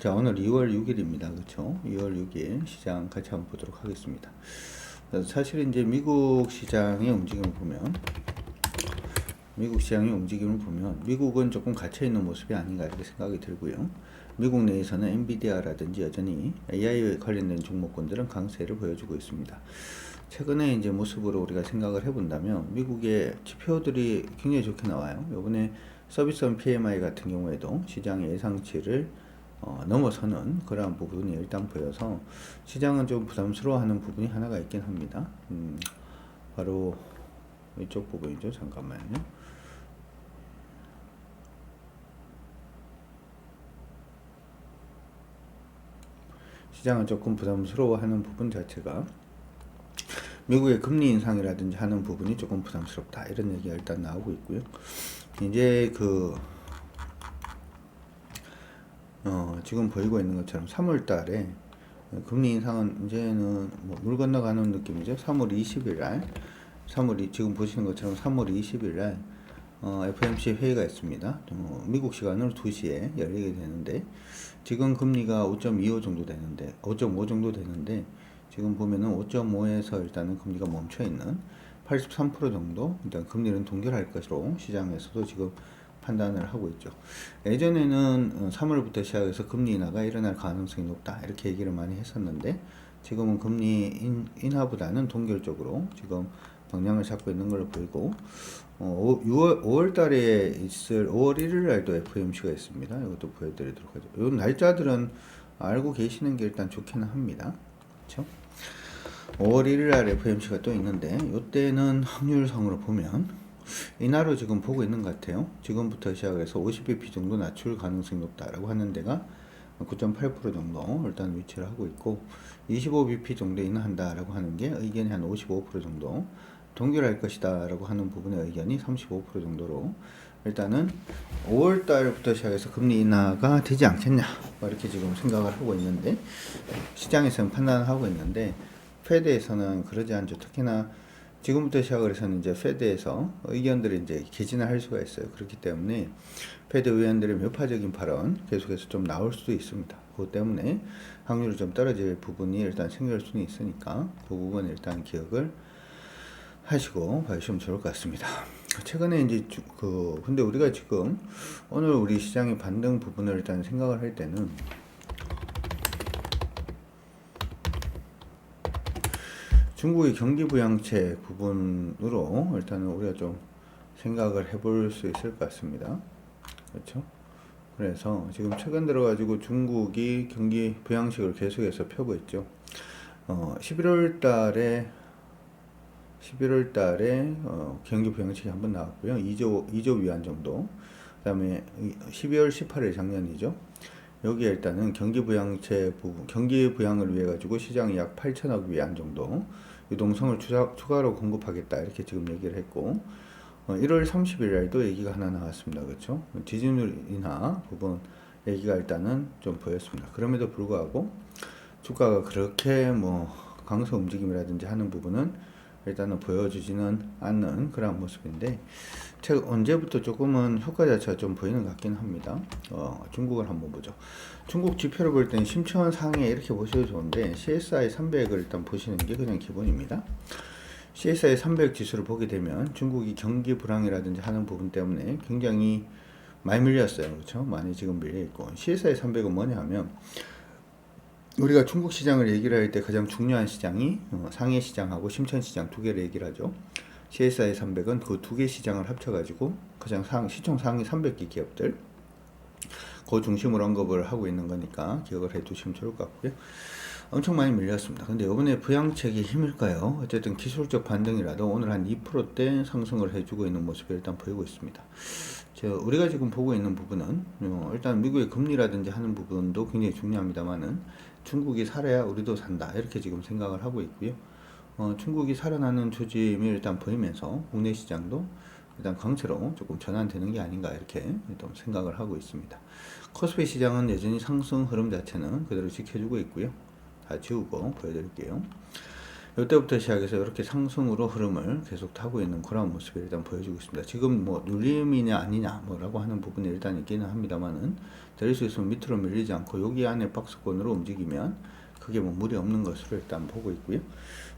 자, 오늘 2월 6일입니다. 그렇죠? 2월 6일 시장 같이 한번 보도록 하겠습니다. 사실 이제 미국 시장의 움직임을 보면 미국 시장의 움직임을 보면 미국은 조금 갇혀 있는 모습이 아닌가 이렇게 생각이 들고요. 미국 내에서는 엔비디아라든지 여전히 AI에 관련된 종목군들은 강세를 보여주고 있습니다. 최근에 이제 모습으로 우리가 생각을 해본다면 미국의 지표들이 굉장히 좋게 나와요. 이번에 서비스원 PMI 같은 경우에도 시장의 예상치를 어, 넘어서는 그러한 부분이 일단 보여서 시장은 좀 부담스러워하는 부분이 하나가 있긴 합니다. 음, 바로 이쪽 부분이죠. 잠깐만요. 시장은 조금 부담스러워하는 부분 자체가 미국의 금리 인상이라든지 하는 부분이 조금 부담스럽다 이런 얘기가 일단 나오고 있고요. 이제 그 어, 지금 보이고 있는 것처럼 3월 달에 금리 인상은 이제는 뭐 물 건너가는 느낌이죠. 3월 20일 날 3월 지금 보시는 것처럼 3월 20일 날 어, FMC 회의가 있습니다. 어, 미국 시간으로 2시에 열리게 되는데 지금 금리가 5.25 정도 되는데 5.5 정도 되는데 지금 보면은 5.5에서 일단은 금리가 멈춰 있는 83% 정도 일단 금리는 동결할 것으로 시장에서도 지금 판단을 하고 있죠. 예전에는 3월부터 어, 시작해서 금리 인하가 일어날 가능성이 높다 이렇게 얘기를 많이 했었는데 지금은 금리 인, 인하보다는 동결적으로 지금 방향을 잡고 있는 걸로 보이고 어, 6월 5월 달에 있을 5월 1일 날도 FOMC가 있습니다. 이것도 보여드리도록 하죠. 이 날짜들은 알고 계시는 게 일단 좋기는 합니다. 그렇죠? 5월 1일 날 FOMC가 또 있는데 이때는 확률상으로 보면 이날로 지금 보고 있는 것 같아요. 지금부터 시작해서 50bp 정도 낮출 가능성이 높다라고 하는 데가 9.8% 정도 일단 위치를 하고 있고 25bp 정도 인하한다라고 하는 게 의견이 한 55% 정도 동결할 것이다라고 하는 부분의 의견이 35% 정도로 일단은 5월 달부터 시작해서 금리 인하가 되지 않겠냐 뭐 이렇게 지금 생각을 하고 있는데 시장에서는 판단을 하고 있는데 페드에서는 그러지 않죠. 특히나 지금부터 시작을 해서는 이제 페드에서 의견들이 이제 개진을 할 수가 있어요. 그렇기 때문에 페드 의원들의 묘파적인 발언 계속해서 좀 나올 수도 있습니다. 그것 때문에 확률이 좀 떨어질 부분이 일단 생길 수는 있으니까 그 부분 일단 기억을 하시고 봐주시면 좋을 것 같습니다. 최근에 이제 주, 그 근데 우리가 지금 오늘 우리 시장의 반등 부분을 일단 생각을 할 때는 중국의 경기 부양책 부분으로 일단은 우리가 좀 생각을 해볼 수 있을 것 같습니다. 그렇죠? 그래서 지금 최근 들어가지고 중국이 경기 부양식을 계속해서 펴고 있죠. 어, 11월 달에 11월 달에 어, 경기 부양책이 한번 나왔고요. 2조 2조 위안 정도. 그다음에 12월 18일 작년이죠. 여기에 일단은 경기 부양책 부분, 경기 부양을 위해 가지고 시장이 약 8천억 위안 정도 유동성을 추가, 추가 로 공급하겠다 이렇게 지금 얘기를 했고 어, 1월 30일 날도 얘기가 하나 나왔습니다. 그렇죠? 인하 부분 얘기가 일단은 좀 보였습니다. 그럼에도 불구하고 주가가 그렇게 뭐 강세 움직임이라든지 하는 부분은 일단은 보여주지는 않는 그런 모습인데 제가 언제부터 조금은 효과 자체가 좀 보이는 것 같긴 합니다. 어, 중국을 한번 보죠. 중국 지표를 볼 때는 심천 상에 이렇게 보셔도 좋은데 CSI 300을 일단 보시는 게 그냥 기본입니다. CSI 300 지수를 보게 되면 중국이 경기 불황이라든지 하는 부분 때문에 굉장히 많이 밀렸어요. 그렇죠? 많이 지금 밀려 있고 CSI 300은 뭐냐 하면 우리가 중국 시장을 얘기를 할 때 가장 중요한 시장이 어, 상해 시장하고 심천 시장 두 개를 얘기를 하죠. CSI 300은 그 두 개 시장을 합쳐가지고 가장 상, 시총 상위 300개 기업들 그 중심으로 언급을 하고 있는 거니까 기억을 해 두시면 좋을 것 같고요. 엄청 많이 밀렸습니다. 근데 이번에 부양책이 힘일까요? 어쨌든 기술적 반등이라도 오늘 한 2%대 상승을 해주고 있는 모습이 일단 보이고 있습니다. 저 우리가 지금 보고 있는 부분은 어, 일단 미국의 금리라든지 하는 부분도 굉장히 중요합니다만은 중국이 살아야 우리도 산다 이렇게 지금 생각을 하고 있고요. 어, 중국이 살아나는 조짐이 일단 보이면서 국내 시장도 일단 강세로 조금 전환되는 게 아닌가 이렇게 좀 생각을 하고 있습니다. 코스피 시장은 여전히 상승 흐름 자체는 그대로 지켜주고 있고요. 다 지우고 보여드릴게요. 이때부터 시작해서 이렇게 상승으로 흐름을 계속 타고 있는 그런 모습을 일단 보여주고 있습니다. 지금 뭐 눌림이냐 아니냐 뭐라고 하는 부분이 일단 있기는 합니다만은 내릴 수 있으면 밑으로 밀리지 않고 여기 안에 박스권으로 움직이면 크게 뭐 무리 없는 것으로 일단 보고 있고요.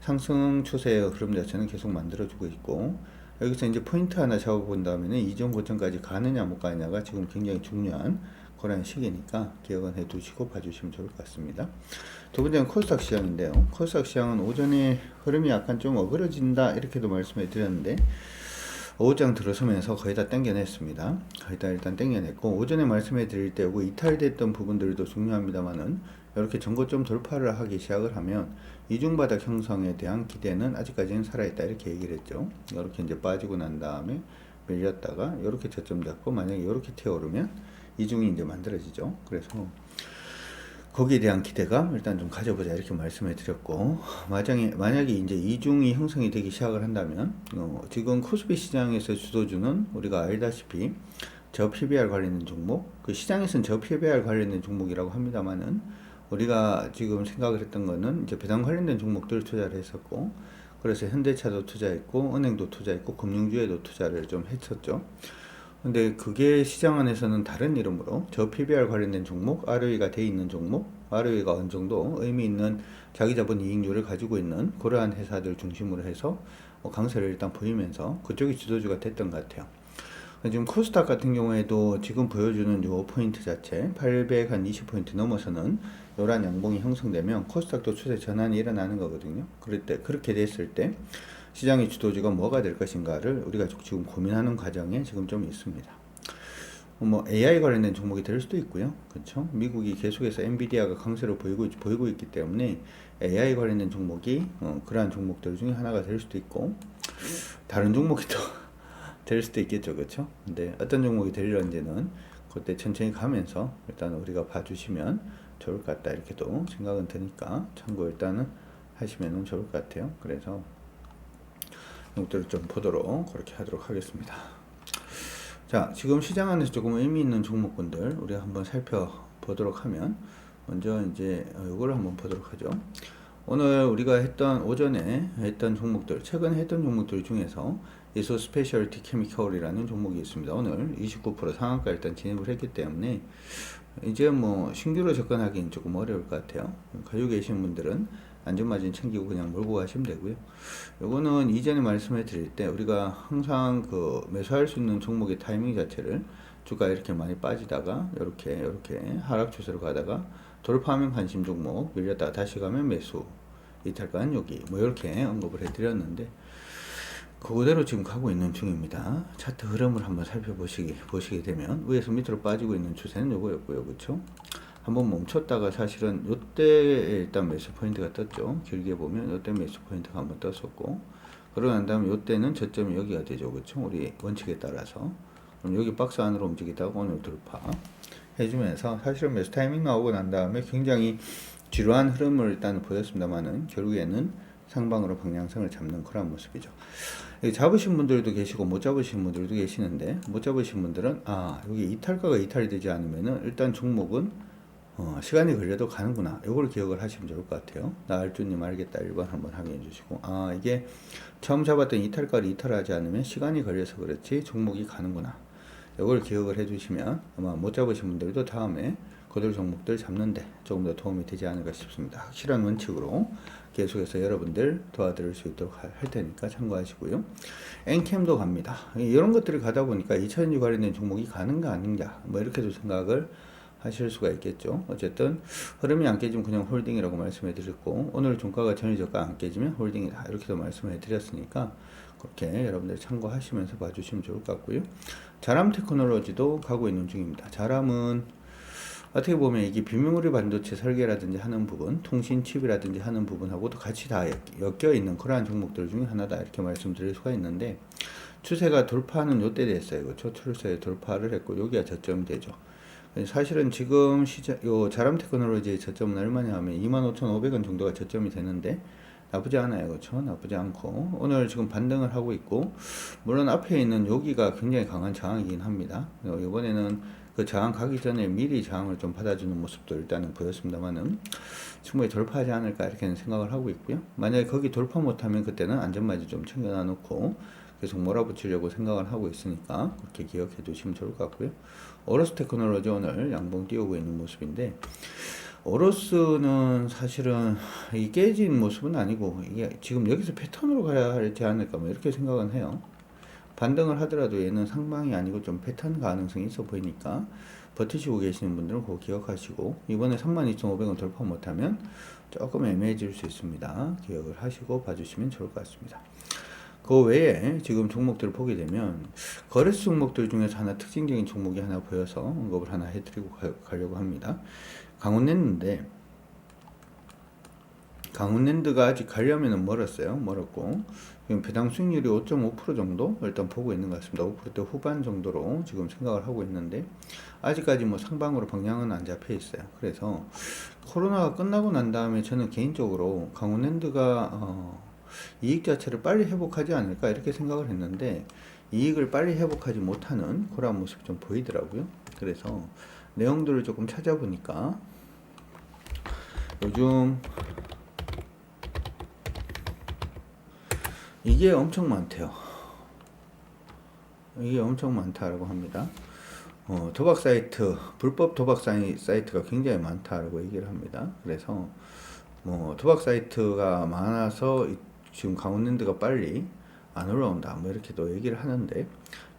상승 추세의 흐름 자체는 계속 만들어주고 있고 여기서 이제 포인트 하나 잡아본 다음에는 이전 고점까지 가느냐 못 가느냐가 지금 굉장히 중요한 그런 시기니까 기억은 해 두시고 봐주시면 좋을 것 같습니다. 두 번째는 코스닥 시장인데요. 코스닥 시장은 오전에 흐름이 약간 좀 어그러진다 이렇게도 말씀해 드렸는데 오후장 들어서면서 거의 다 땡겨냈습니다. 거의 다 일단 땡겨냈고 오전에 말씀해 드릴 때 이탈됐던 부분들도 중요합니다만은 이렇게 전고점 돌파를 하기 시작을 하면 이중바닥 형성에 대한 기대는 아직까지는 살아있다 이렇게 얘기를 했죠. 이렇게 이제 빠지고 난 다음에 밀렸다가 이렇게 저점 잡고 만약에 이렇게 튀어오르면 이중이 이제 만들어지죠. 그래서 거기에 대한 기대감 일단 좀 가져보자 이렇게 말씀해 드렸고 만약에 만약에 이제 이중이 형성이 되기 시작을 한다면 어, 지금 코스피 시장에서 주도주는 우리가 알다시피 저 PBR 관련된 종목 그 시장에서는 저 PBR 관련된 종목이라고 합니다만은 우리가 지금 생각을 했던 거는 이제 배당 관련된 종목들 투자를 했었고 그래서 현대차도 투자했고 은행도 투자했고 금융주에도 투자를 좀 했었죠. 근데 그게 시장 안에서는 다른 이름으로 저 PBR 관련된 종목, ROE가 돼 있는 종목, ROE가 어느 정도 의미 있는 자기 자본 이익률을 가지고 있는 그러한 회사들 중심으로 해서 뭐 강세를 일단 보이면서 그쪽이 지도주가 됐던 것 같아요. 지금 코스닥 같은 경우에도 지금 보여주는 요 포인트 자체 820포인트 넘어서는 요란 양봉이 형성되면 코스닥도 추세 전환이 일어나는 거거든요. 그럴 때 그렇게 됐을 때 시장의 주도주가 뭐가 될 것인가를 우리가 지금 고민하는 과정에 지금 좀 있습니다. 뭐 AI 관련된 종목이 될 수도 있고요. 그렇죠? 미국이 계속해서 엔비디아가 강세로 보이고 보이고 있기 때문에 AI 관련된 종목이 어, 그러한 종목들 중에 하나가 될 수도 있고 다른 종목이 또 될 수도 있겠죠. 그렇죠? 근데 어떤 종목이 될런지는 그때 천천히 가면서 일단 우리가 봐 주시면 좋을 것 같다 이렇게도 생각은 드니까 참고 일단은 하시면 좋을 것 같아요. 그래서 것들을 좀 보도록 그렇게 하도록 하겠습니다. 자, 지금 시장 안에서 조금 의미 있는 종목군들 우리가 한번 살펴보도록 하면 먼저 이제 이거를 한번 보도록 하죠. 오늘 우리가 했던 오전에 했던 종목들, 최근에 했던 종목들 중에서 이소 스페셜티 케미컬이라는 종목이 있습니다. 오늘 29% 상한가 일단 진입을 했기 때문에 이제 뭐 신규로 접근하기는 조금 어려울 것 같아요. 가지고 계신 분들은 안전마진 챙기고 그냥 몰고 가시면 되고요. 요거는 이전에 말씀해 드릴 때 우리가 항상 그 매수할 수 있는 종목의 타이밍 자체를 주가 이렇게 많이 빠지다가 이렇게 이렇게 하락 추세로 가다가 돌파하면 관심 종목 밀렸다가 다시 가면 매수 이탈가는 여기 뭐 이렇게 언급을 해 드렸는데 그대로 지금 가고 있는 중입니다. 차트 흐름을 한번 살펴보시게 보시게 되면 위에서 밑으로 빠지고 있는 추세는 요거였고요. 그렇죠? 한번 멈췄다가 사실은 요때 일단 매수 포인트가 떴죠. 길게 보면 요때 매수 포인트가 한번 떴었고 그러고 난 다음에 요때는 저점이 여기가 되죠. 그렇죠? 우리 원칙에 따라서 그럼 여기 박스 안으로 움직이다가 오늘 돌파 해주면서 사실은 매수 타이밍 나오고 난 다음에 굉장히 지루한 흐름을 일단 보였습니다만은 결국에는 상방으로 방향성을 잡는 그런 모습이죠. 잡으신 분들도 계시고 못 잡으신 분들도 계시는데 못 잡으신 분들은 아 여기 이탈가가 이탈이 되지 않으면은 일단 종목은 어, 시간이 걸려도 가는구나. 이걸 기억을 하시면 좋을 것 같아요. 나 알주님 알겠다. 1번 한번 확인해 주시고. 아, 이게 처음 잡았던 이탈가를 이탈하지 않으면 시간이 걸려서 그렇지 종목이 가는구나. 이걸 기억을 해 주시면 아마 못 잡으신 분들도 다음에 거들 종목들 잡는데 조금 더 도움이 되지 않을까 싶습니다. 확실한 원칙으로 계속해서 여러분들 도와드릴 수 있도록 할 테니까 참고하시고요. 엔캠도 갑니다. 이런 것들을 가다 보니까 2000주 관련된 종목이 가는가 아닌가 뭐 이렇게도 생각을 하실 수가 있겠죠. 어쨌든 흐름이 안 깨지면 그냥 홀딩이라고 말씀해 드렸고 오늘 종가가 전일 저가 안 깨지면 홀딩이다 이렇게도 말씀해 드렸으니까 그렇게 여러분들 참고하시면서 봐주시면 좋을 것 같고요. 자람 테크놀로지도 가고 있는 중입니다. 자람은 어떻게 보면 이게 비메모리 반도체 설계라든지 하는 부분, 통신 칩이라든지 하는 부분하고도 같이 다 엮여 있는 그러한 종목들 중에 하나다 이렇게 말씀드릴 수가 있는데 추세가 돌파는 요때 됐어요. 그렇죠? 추세 돌파를 했고 여기가 저점이 되죠. 사실은 지금 시장, 요 자람 테크놀로지의 저점은 얼마냐 하면 25,500원 정도가 저점이 되는데 나쁘지 않아요. 그렇죠? 나쁘지 않고 오늘 지금 반등을 하고 있고 물론 앞에 있는 여기가 굉장히 강한 저항이긴 합니다. 이번에는 그 저항 가기 전에 미리 저항을 좀 받아주는 모습도 일단은 보였습니다만은 충분히 돌파하지 않을까 이렇게 생각을 하고 있고요. 만약에 거기 돌파 못하면 그때는 안전마저 좀 챙겨놔 놓고 계속 몰아붙이려고 생각을 하고 있으니까 그렇게 기억해 두시면 좋을 것 같고요. 오로스 테크놀로지 오늘 양봉 띄우고 있는 모습인데 오로스는 사실은 이 깨진 모습은 아니고 이게 지금 여기서 패턴으로 가야 하지 않을까 뭐 이렇게 생각은 해요. 반등을 하더라도 얘는 상방이 아니고 좀 패턴 가능성이 있어 보이니까 버티시고 계시는 분들은 그거 기억하시고 이번에 32,500원 돌파 못하면 조금 애매해질 수 있습니다. 기억을 하시고 봐주시면 좋을 것 같습니다. 그 외에 지금 종목들을 보게 되면 거래수 종목들 중에서 하나 특징적인 종목이 하나 보여서 언급을 하나 해드리고 가, 가려고 합니다. 강원랜드인데 강원랜드가 아직 가려면은 멀었어요. 멀었고 지금 배당 수익률이 5.5% 정도 일단 보고 있는 것 같습니다. 5%대 후반 정도로 지금 생각을 하고 있는데 아직까지 뭐 상방으로 방향은 안 잡혀 있어요. 그래서 코로나가 끝나고 난 다음에 저는 개인적으로 강원랜드가 어, 이익 자체를 빨리 회복하지 않을까 이렇게 생각을 했는데 이익을 빨리 회복하지 못하는 그런 모습이 좀 보이더라고요. 그래서 내용들을 조금 찾아보니까 요즘 이게 엄청 많대요. 이게 엄청 많다라고 합니다. 어, 도박 사이트, 불법 도박 사이, 사이트가 굉장히 많다라고 얘기를 합니다. 그래서 뭐 도박 사이트가 많아서 이- 지금 강원랜드가 빨리 안 올라온다. 뭐 이렇게 또 얘기를 하는데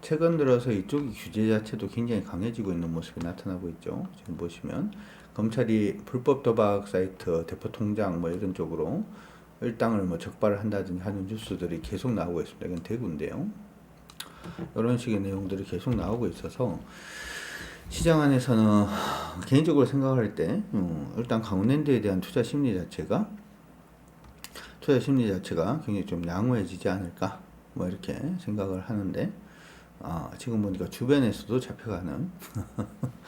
최근 들어서 이쪽 규제 자체도 굉장히 강해지고 있는 모습이 나타나고 있죠. 지금 보시면 검찰이 불법 도박 사이트 대포 통장 뭐 이런 쪽으로 일당을 뭐 적발을 한다든지 하는 뉴스들이 계속 나오고 있습니다. 이건 대구인데요. 이런 식의 내용들이 계속 나오고 있어서 시장 안에서는 개인적으로 생각할 때 음, 일단 강원랜드에 대한 투자 심리 자체가 투자 심리 자체가 굉장히 좀 양호해지지 않을까 뭐 이렇게 생각을 하는데 아, 지금 보니까 주변에서도 잡혀가는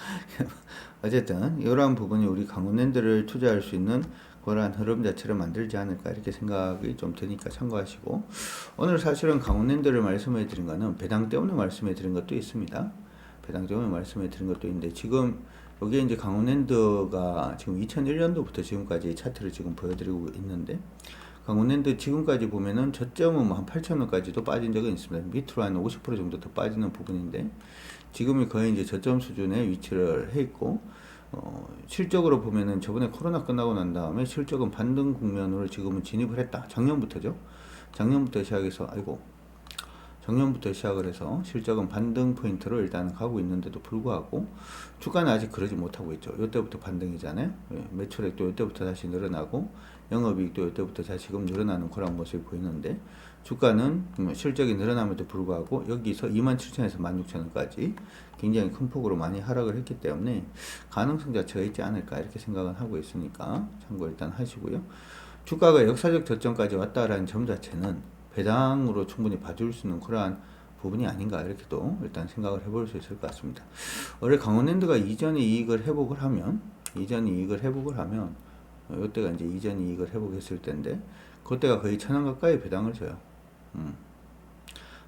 어쨌든 이러한 부분이 우리 강원랜드를 투자할 수 있는 그러한 흐름 자체를 만들지 않을까 이렇게 생각이 좀 드니까 참고하시고 오늘 사실은 강원랜드를 말씀해 드린 거는 배당 때문에 말씀해 드린 것도 있습니다. 배당 때문에 말씀해 드린 것도 있는데 지금 여기에 이제 강원랜드가 지금 2001년도부터 지금까지 차트를 지금 보여드리고 있는데 강원랜드 지금까지 보면은 저점은 뭐 한 8,000원까지도 빠진 적은 있습니다. 밑으로 한 50% 정도 더 빠지는 부분인데 지금이 거의 이제 저점 수준에 위치를 해 있고 어, 실적으로 보면은 저번에 코로나 끝나고 난 다음에 실적은 반등 국면으로 지금은 진입을 했다. 작년부터죠. 작년부터 시작해서 아이고 작년부터 시작을 해서 실적은 반등 포인트로 일단 가고 있는데도 불구하고 주가는 아직 그러지 못하고 있죠. 이때부터 반등이잖아요. 예, 매출액도 이때부터 다시 늘어나고 영업이익도 이때부터 다시금 늘어나는 그런 모습이 보이는데 주가는 뭐 실적이 늘어남에도 불구하고 여기서 27,000에서 16,000원까지 굉장히 큰 폭으로 많이 하락을 했기 때문에 가능성 자체가 있지 않을까 이렇게 생각은 하고 있으니까 참고 일단 하시고요. 주가가 역사적 저점까지 왔다라는 점 자체는 배당으로 충분히 봐줄 수 있는 그러한 부분이 아닌가 이렇게도 일단 생각을 해볼 수 있을 것 같습니다. 올해 강원랜드가 이전의 이익을 회복을 하면 이전 이익을 회복을 하면 어, 이때가 이제 이전 이익을 회복했을 때인데 그때가 거의 천 원 가까이 배당을 줘요. 음.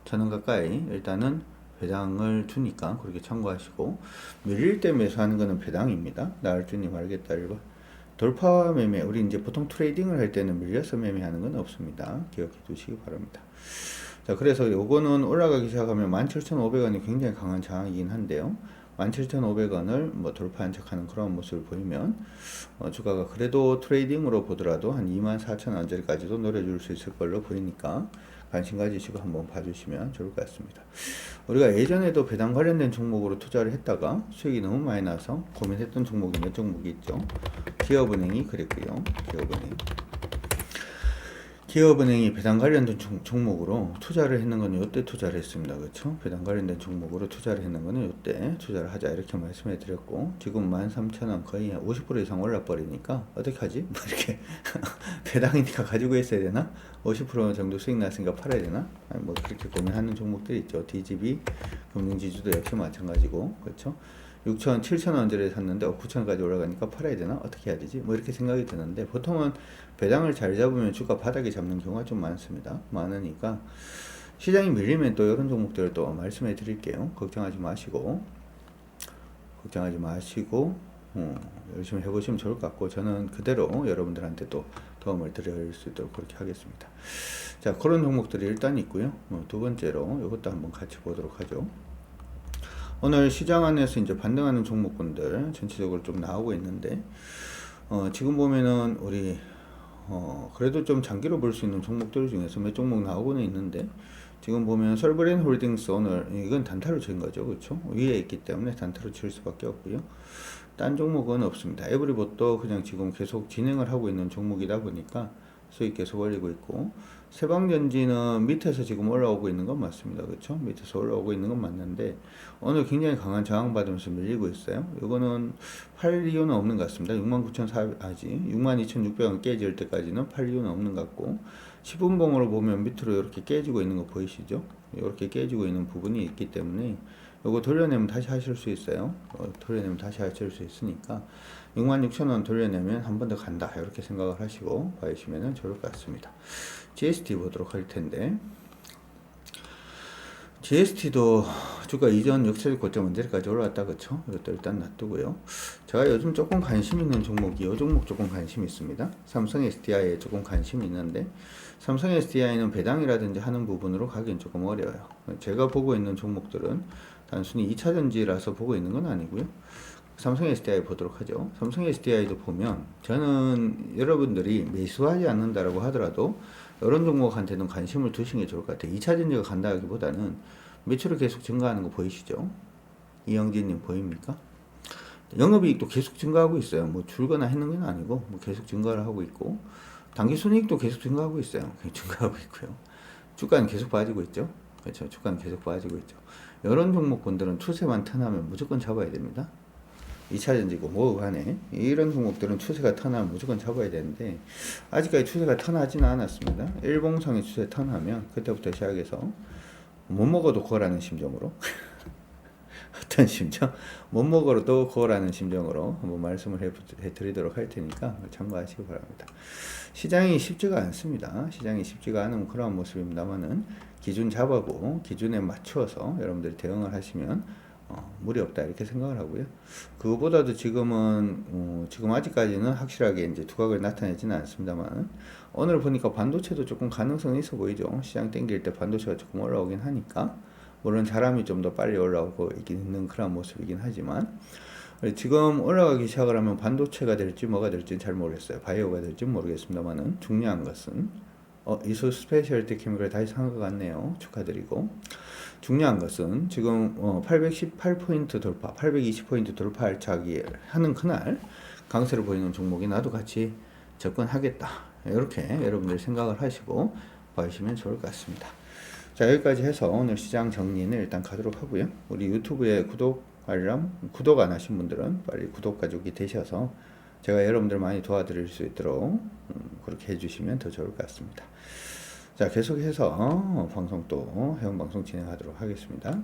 천원 가까이 일단은 배당을 주니까 그렇게 참고하시고 밀릴 때 매수하는 거는 배당입니다. 나을주님 알겠다 1번. 돌파 매매 우리 이제 보통 트레이딩을 할 때는 밀려서 매매하는 건 없습니다. 기억해 두시기 바랍니다. 자 그래서 요거는 올라가기 시작하면 17,500원이 굉장히 강한 저항이긴 한데요. 17,500원을 뭐 돌파한 척하는 그런 모습을 보이면 어, 주가가 그래도 트레이딩으로 보더라도 한 24,000원짜리까지도 노려줄 수 있을 걸로 보이니까 관심 가지시고 한번 봐주시면 좋을 것 같습니다. 우리가 예전에도 배당 관련된 종목으로 투자를 했다가 수익이 너무 많이 나서 고민했던 종목이 몇 종목이 있죠. 기업은행이 그랬고요. 기업은행. 기업은행이 배당 관련된 종, 종목으로 투자를 했는 건 이때 투자를 했습니다. 그렇죠? 배당 관련된 종목으로 투자를 했는 거는 이때 투자를 하자 이렇게 말씀해 드렸고 지금 13,000원 거의 50% 이상 올라 버리니까 어떻게 하지? 뭐 이렇게 배당이니까 가지고 있어야 되나? 50% 정도 수익 났으니까 팔아야 되나? 뭐 그렇게 고민하는 종목들이 있죠. DGB 금융지주도 역시 마찬가지고 그렇죠? 6천, 7천 원짜리 샀는데 9천까지 올라가니까 팔아야 되나? 어떻게 해야 되지? 뭐 이렇게 생각이 드는데 보통은 배당을 잘 잡으면 주가 바닥에 잡는 경우가 좀 많습니다. 많으니까 시장이 밀리면 또 이런 종목들을 또 말씀해 드릴게요. 걱정하지 마시고 걱정하지 마시고 어, 열심히 해보시면 좋을 것 같고 저는 그대로 여러분들한테 또 도움을 드릴 수 있도록 그렇게 하겠습니다. 자 그런 종목들이 일단 있고요. 어, 두 번째로 이것도 한번 같이 보도록 하죠. 오늘 시장 안에서 이제 반등하는 종목군들 전체적으로 좀 나오고 있는데 어, 지금 보면은 우리 어, 그래도 좀 장기로 볼 수 있는 종목들 중에서 몇 종목 나오고는 있는데 지금 보면 설브레인 홀딩스 오늘 이건 단타로 친 거죠. 그렇죠? 위에 있기 때문에 단타로 칠 수밖에 없고요. 딴 종목은 없습니다. 에브리봇도 그냥 지금 계속 진행을 하고 있는 종목이다 보니까 수익 계속 올리고 있고 세방전지는 밑에서 지금 올라오고 있는 건 맞습니다. 그렇죠? 밑에서 올라오고 있는 건 맞는데 오늘 굉장히 강한 저항 받으면서 밀리고 있어요. 이거는 팔 이유는 없는 것 같습니다. 69,400 아직 62,600원 깨질 때까지는 팔 이유는 없는 것 같고 10분봉으로 보면 밑으로 이렇게 깨지고 있는 거 보이시죠? 이렇게 깨지고 있는 부분이 있기 때문에 이거 돌려내면 다시 하실 수 있어요. 어, 돌려내면 다시 하실 수 있으니까 66,000원 돌려내면 한 번 더 간다. 이렇게 생각을 하시고 봐주시면 좋을 것 같습니다. GST 보도록 할 텐데 GST도 주가 이전 역사적 고점 언제까지 올라왔다 그쵸? 이것도 일단 놔두고요. 제가 요즘 조금 관심 있는 종목이 이 종목 조금 관심 있습니다. 삼성 SDI에 조금 관심이 있는데 삼성 SDI는 배당이라든지 하는 부분으로 가긴 조금 어려워요. 제가 보고 있는 종목들은 단순히 2차 전지라서 보고 있는 건 아니고요. 삼성 SDI 보도록 하죠. 삼성 SDI도 보면 저는 여러분들이 매수하지 않는다라고 하더라도 이런 종목한테는 관심을 두시는 게 좋을 것 같아요. 2차 전지가 간다기보다는 매출을 계속 증가하는 거 보이시죠? 이영진님 보입니까? 영업이익도 계속 증가하고 있어요. 뭐 줄거나 했는 건 아니고 뭐 계속 증가를 하고 있고 단기 순이익도 계속 증가하고 있어요. 증가하고 있고요. 주가는 계속 빠지고 있죠. 그렇죠. 주가는 계속 빠지고 있죠. 이런 종목군들은 추세만 턴하면 무조건 잡아야 됩니다. 2차전지고 뭐 간에 이런 종목들은 추세가 턴하면 무조건 잡아야 되는데 아직까지 추세가 턴하지는 않았습니다. 일봉상의 추세 턴하면 그때부터 시작해서 못 먹어도 거라는 심정으로 어떤 심정? 못 먹어도 거라는 심정으로 한번 말씀을 해, 해드리도록 할 테니까 참고하시기 바랍니다. 시장이 쉽지가 않습니다. 시장이 쉽지가 않은 그런 모습입니다만은 기준 잡아보고 기준에 맞추어서 여러분들이 대응을 하시면 어, 무리 없다 이렇게 생각을 하고요. 그거보다도 지금은 어, 지금 아직까지는 확실하게 이제 두각을 나타내지는 않습니다만 오늘 보니까 반도체도 조금 가능성이 있어 보이죠. 시장 땡길 때 반도체가 조금 올라오긴 하니까 물론 사람이 좀 더 빨리 올라오고 있는 그런 모습이긴 하지만 지금 올라가기 시작을 하면 반도체가 될지 뭐가 될지 잘 모르겠어요. 바이오가 될지 모르겠습니다만은 중요한 것은 어, 이소 스페셜티 케미컬 다시 산 것 같네요. 축하드리고. 중요한 것은 지금 어, 818포인트 돌파, 820포인트 돌파할 차기 하는 그날 강세를 보이는 종목이 나도 같이 접근하겠다. 이렇게 여러분들 생각을 하시고 봐주시면 좋을 것 같습니다. 자 여기까지 해서 오늘 시장 정리는 일단 가도록 하고요. 우리 유튜브에 구독 알람 구독 안 하신 분들은 빨리 구독 가족이 되셔서 제가 여러분들 많이 도와드릴 수 있도록 음, 그렇게 해주시면 더 좋을 것 같습니다. 자, 계속해서 방송 또 회원 방송 진행하도록 하겠습니다.